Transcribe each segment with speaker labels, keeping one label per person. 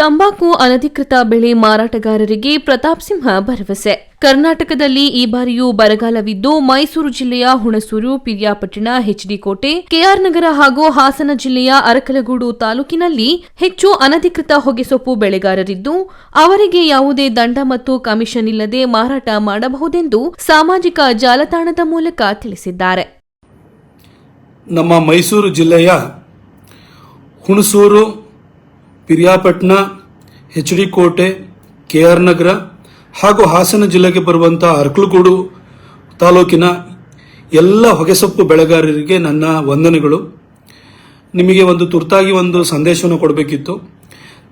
Speaker 1: ತಂಬಾಕು ಅನಧಿಕೃತ ಬೆಳೆ ಮಾರಾಟಗಾರರಿಗೆ ಪ್ರತಾಪ್ ಸಿಂಹ ಭರವಸೆ. ಕರ್ನಾಟಕದಲ್ಲಿ ಈ ಬಾರಿಯೂ ಬರಗಾಲವಿದ್ದು, ಮೈಸೂರು ಜಿಲ್ಲೆಯ ಹುಣಸೂರು, ಪಿರಿಯಾಪಟ್ಟಣ ಎಚ್ಡಿಕೋಟೆ ಕೆಆರ್ ನಗರ ಹಾಗೂ ಹಾಸನ ಜಿಲ್ಲೆಯ ಅರಕಲಗೂಡು ತಾಲೂಕಿನಲ್ಲಿ ಹೆಚ್ಚು ಅನಧಿಕೃತ ಹೊಗೆಸೊಪ್ಪು ಬೆಳೆಗಾರರಿದ್ದು, ಅವರಿಗೆ ಯಾವುದೇ ದಂಡ ಮತ್ತು ಕಮಿಷನ್ ಇಲ್ಲದೆ ಮಾರಾಟ ಮಾಡಬಹುದೆಂದು ಸಾಮಾಜಿಕ ಜಾಲತಾಣದ ಮೂಲಕ ತಿಳಿಸಿದ್ದಾರೆ.
Speaker 2: ನಮ್ಮ ಮೈಸೂರು ಜಿಲ್ಲೆಯ Hunsur Piriyapatna H D Kote, K R Nagar ಹಾಗೂ ಹಾಸನ ಜಿಲ್ಲೆಗೆ ಬರುವಂಥ ಅರ್ಕಲಗೂಡು ತಾಲೂಕಿನ ಎಲ್ಲ ಹೊಗೆಸೊಪ್ಪು ಬೆಳೆಗಾರರಿಗೆ ನನ್ನ ವಂದನೆಗಳು. ನಿಮಗೆ ಒಂದು ತುರ್ತಾಗಿ ಒಂದು ಸಂದೇಶವನ್ನು ಕೊಡಬೇಕಿತ್ತು.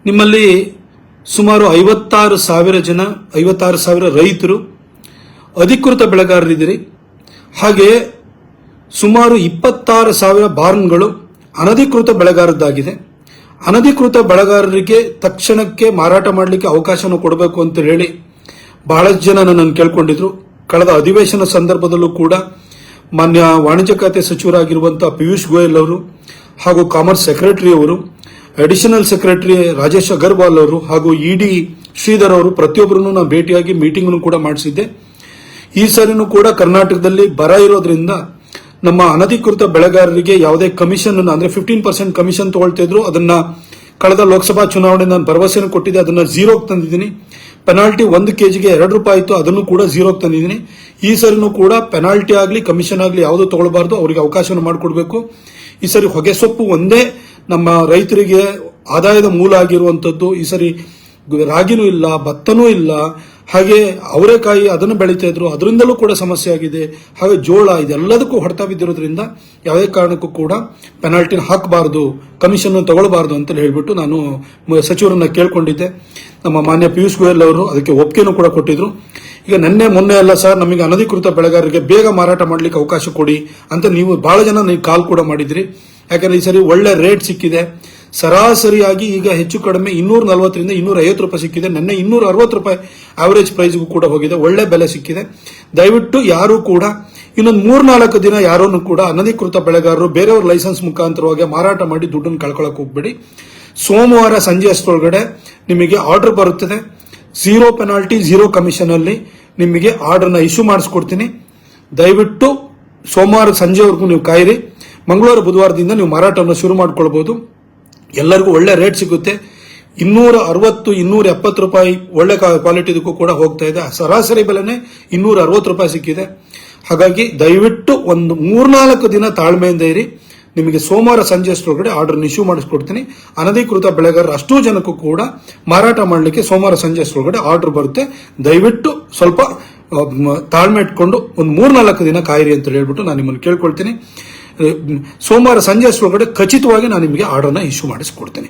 Speaker 2: ನಿಮ್ಮಲ್ಲಿ ಸುಮಾರು ಐವತ್ತಾರು ಸಾವಿರ ಜನ, ಐವತ್ತಾರು ಸಾವಿರ ರೈತರು, ಅಧಿಕೃತ ಬೆಳೆಗಾರರಿದ್ದೀರಿ. ಹಾಗೆಯೇ ಸುಮಾರು ಇಪ್ಪತ್ತಾರು ಸಾವಿರ ಬಾರ್ನ್ಗಳು ಅನಧಿಕೃತ ಬೆಳೆಗಾರದ್ದಾಗಿದೆ. ಅನಧಿಕೃತ ಬೆಳೆಗಾರರಿಗೆ ತಕ್ಷಣಕ್ಕೆ ಮಾರಾಟ ಮಾಡಲಿಕ್ಕೆ ಅವಕಾಶವನ್ನು ಕೊಡಬೇಕು ಅಂತ ಹೇಳಿ ಬಹಳಷ್ಟು ಜನ ನನ್ನನ್ನು ಕೇಳ್ಕೊಂಡಿದ್ರು. ಕಳೆದ ಅಧಿವೇಶನ ಸಂದರ್ಭದಲ್ಲೂ ಕೂಡ ಮಾನ್ಯ ವಾಣಿಜ್ಯ ಖಾತೆ ಸಚಿವರಾಗಿರುವಂತಹ ಪಿಯೂಷ್ ಗೋಯಲ್ ಅವರು ಹಾಗೂ ಕಾಮರ್ಸ್ ಸೆಕ್ರೆಟರಿ ಅವರು, ಅಡಿಷನಲ್ ಸೆಕ್ರೆಟರಿ ರಾಜೇಶ್ ಅಗರ್ವಾಲ್ ಅವರು ಹಾಗೂ ಇಡಿ ಶ್ರೀಧರ್ ಅವರು ಪ್ರತಿಯೊಬ್ಬರನ್ನು ನಾನು ಭೇಟಿಯಾಗಿ ಮೀಟಿಂಗ್ ಕೂಡ ಮಾಡಿಸಿದ್ದೆ. ಈ ಸಾರಿನೂ ಕೂಡ ಕರ್ನಾಟಕದಲ್ಲಿ ಬರ ಇರೋದ್ರಿಂದ ನಮ್ಮ ಅನಧಿಕೃತ ಬೆಳೆಗಾರರಿಗೆ ಯಾವುದೇ ಕಮಿಷನ್ ಅಂದ್ರೆ ಫಿಫ್ಟೀನ್ ಪರ್ಸೆಂಟ್ ಕಮಿಷನ್ ತಗೊಳ್ತಿದ್ರು ಅದನ್ನ ಕಳೆದ ಲೋಕಸಭಾ ಚುನಾವಣೆ ನಾನು ಭರವಸೆಯನ್ನು ಕೊಟ್ಟಿದ್ದೆ, ಅದನ್ನ ಝೀರೋಗೆ ತಂದಿದ್ದೀನಿ. ಪೆನಾಲ್ಟಿ ಒಂದು ಕೆಜಿಗೆ ಎರಡು ರೂಪಾಯಿ ಇತ್ತು, ಅದನ್ನು ಕೂಡ ಝೀರೋಗೆ ತಂದಿದ್ದೀನಿ. ಈ ಸರಿನೂ ಕೂಡ ಪೆನಾಲ್ಟಿ ಆಗಲಿ ಕಮಿಷನ್ ಆಗಲಿ ಯಾವುದು ತಗೊಳ್ಬಾರ್ದು, ಅವರಿಗೆ ಅವಕಾಶವನ್ನು ಮಾಡಿಕೊಡ್ಬೇಕು. ಈ ಸರಿ ಹೊಗೆಸೊಪ್ಪು ಒಂದೇ ನಮ್ಮ ರೈತರಿಗೆ ಆದಾಯದ ಮೂಲ ಆಗಿರುವಂತದ್ದು. ಈ ಸರಿ ರಾಗಿನೂ ಇಲ್ಲ, ಭತ್ತನೂ ಇಲ್ಲ. ಹಾಗೆ ಅವರೆಕಾಯಿ ಅದನ್ನು ಬೆಳೀತಾ ಇದ್ರು. ಅದರಿಂದಲೂ ಕೂಡ ಸಮಸ್ಯೆ ಆಗಿದೆ. ಹಾಗೆ ಜೋಳ ಇದೆಲ್ಲದಕ್ಕೂ ಹೊಡೆತ ಬಿದ್ದಿರೋದ್ರಿಂದ ಯಾವುದೇ ಕಾರಣಕ್ಕೂ ಕೂಡ ಪೆನಾಲ್ಟಿನ ಹಾಕಬಾರದು ಕಮಿಷನ್ ತಗೊಳ್ಬಾರ್ದು ಅಂತ ಹೇಳಿಬಿಟ್ಟು ನಾನು ಸಚಿವರನ್ನ ಕೇಳ್ಕೊಂಡಿದ್ದೆ. ನಮ್ಮ ಮಾನ್ಯ ಪಿಯೂಷ್ ಗೋಯಲ್ ಅವರು ಅದಕ್ಕೆ ಒಪ್ಪಿಗೆನೂ ಕೂಡ ಕೊಟ್ಟಿದ್ರು. ಈಗ ನಿನ್ನೆ, ಮೊನ್ನೆ ಎಲ್ಲ ಸರ್ ನಮಗೆ ಅನಧಿಕೃತ ಬೆಳೆಗಾರರಿಗೆ ಬೇಗ ಮಾರಾಟ ಮಾಡಲಿಕ್ಕೆ ಅವಕಾಶ ಕೊಡಿ ಅಂತ ನೀವು ಬಹಳ ಜನ ನೀವು ಕಾಲ್ ಕೂಡ ಮಾಡಿದ್ರಿ. ಯಾಕಂದ್ರೆ ಈ ಸರಿ ಒಳ್ಳೆ ರೇಟ್ ಸಿಕ್ಕಿದೆ. ಸರಾಸರಿಯಾಗಿ ಈಗ ಹೆಚ್ಚು ಕಡಿಮೆ ಇನ್ನೂರ ನಲವತ್ತರಿಂದ ಇನ್ನೂರ ಐವತ್ತು ರೂಪಾಯಿ ಸಿಕ್ಕಿದೆ. ನನ್ನ ಇನ್ನೂರ ಅರವತ್ತು ರೂಪಾಯಿ ಆವರೇಜ್ ಪ್ರೈಸ್ಗೂ ಕೂಡ ಹೋಗಿದೆ. ಒಳ್ಳೆ ಬೆಲೆ ಸಿಕ್ಕಿದೆ. ದಯವಿಟ್ಟು ಯಾರು ಕೂಡ ಇನ್ನೊಂದು ಮೂರ್ನಾಲ್ಕು ದಿನ ಯಾರನ್ನು ಕೂಡ ಅನಧಿಕೃತ ಬೆಳೆಗಾರರು, ಬೇರೆಯವ್ರ ಲೈಸೆನ್ಸ್ ಮುಖಾಂತರವಾಗಿ ಮಾರಾಟ ಮಾಡಿ ದುಡ್ಡನ್ನು ಕಳ್ಕೊಳ್ಳೋಕೆ ಹೋಗ್ಬೇಡಿ. ಸೋಮವಾರ ಸಂಜೆ ಅಷ್ಟರೊಳಗಡೆ ನಿಮಗೆ ಆರ್ಡರ್ ಬರುತ್ತದೆ. ಝೀರೋ ಪೆನಾಲ್ಟಿ ಝೀರೋ ಕಮಿಷನ್ ಅಲ್ಲಿ ನಿಮಗೆ ಆರ್ಡರ್ನ ಇಶ್ಯೂ ಮಾಡಿಸ್ಕೊಡ್ತೀನಿ. ದಯವಿಟ್ಟು ಸೋಮವಾರ ಸಂಜೆವರೆಗೂ ನೀವು ಕಾಯಿರಿ. ಮಂಗಳವಾರ, ಬುಧವಾರದಿಂದ ನೀವು ಮಾರಾಟವನ್ನು ಶುರು ಮಾಡ್ಕೊಳ್ಬಹುದು ಎಲ್ಲರಿಗೂ ಒಳ್ಳೆ ರೇಟ್ ಸಿಗುತ್ತೆ. ಇನ್ನೂರ ಅರವತ್ತು ಇನ್ನೂರ ಎಪ್ಪತ್ತು ರೂಪಾಯಿ ಒಳ್ಳೆ ಕ್ವಾಲಿಟಿದಕ್ಕೂ ಕೂಡ ಹೋಗ್ತಾ ಇದೆ. ಸರಾಸರಿ ಬೆಲೆನೇ ಇನ್ನೂರ ಅರವತ್ತು ರೂಪಾಯಿ ಸಿಕ್ಕಿದೆ. ಹಾಗಾಗಿ ದಯವಿಟ್ಟು ಒಂದು ಮೂರ್ನಾಲ್ಕು ದಿನ ತಾಳ್ಮೆಯಿಂದ ಇರಿ. ನಿಮಗೆ ಸೋಮವಾರ ಸಂಜೆ ಅಷ್ಟರೊಳಗಡೆ ಆರ್ಡರ್ ಇಶ್ಯೂ ಮಾಡಿಸ್ಕೊಡ್ತೀನಿ. ಅನಧಿಕೃತ ಬೆಳೆಗಾರರು ಅಷ್ಟೂ ಜನಕ್ಕೂ ಕೂಡ ಮಾರಾಟ ಮಾಡಲಿಕ್ಕೆ ಸೋಮವಾರ ಸಂಜೆ ಅಷ್ಟರೊಳಗಡೆ ಆರ್ಡರ್ ಬರುತ್ತೆ. ದಯವಿಟ್ಟು ಸ್ವಲ್ಪ ತಾಳ್ಮೆ ಇಟ್ಕೊಂಡು ಒಂದು ಮೂರ್ನಾಲ್ಕು ದಿನ ಕಾಯಿರಿ ಅಂತ ಹೇಳ್ಬಿಟ್ಟು ನಾನು ನಿಮ್ಮನ್ನು ಕೇಳ್ಕೊಳ್ತೀನಿ. ಸೋಮವಾರ ಸಂಜೆ ಅಷ್ಟರೊಳಗಡೆ ಖಚಿತವಾಗಿ ನಾನು ನಿಮಗೆ ಆರ್ಡರ್ನ ಇಶ್ಯೂ ಮಾಡಿಸ್ಕೊಡ್ತೀನಿ.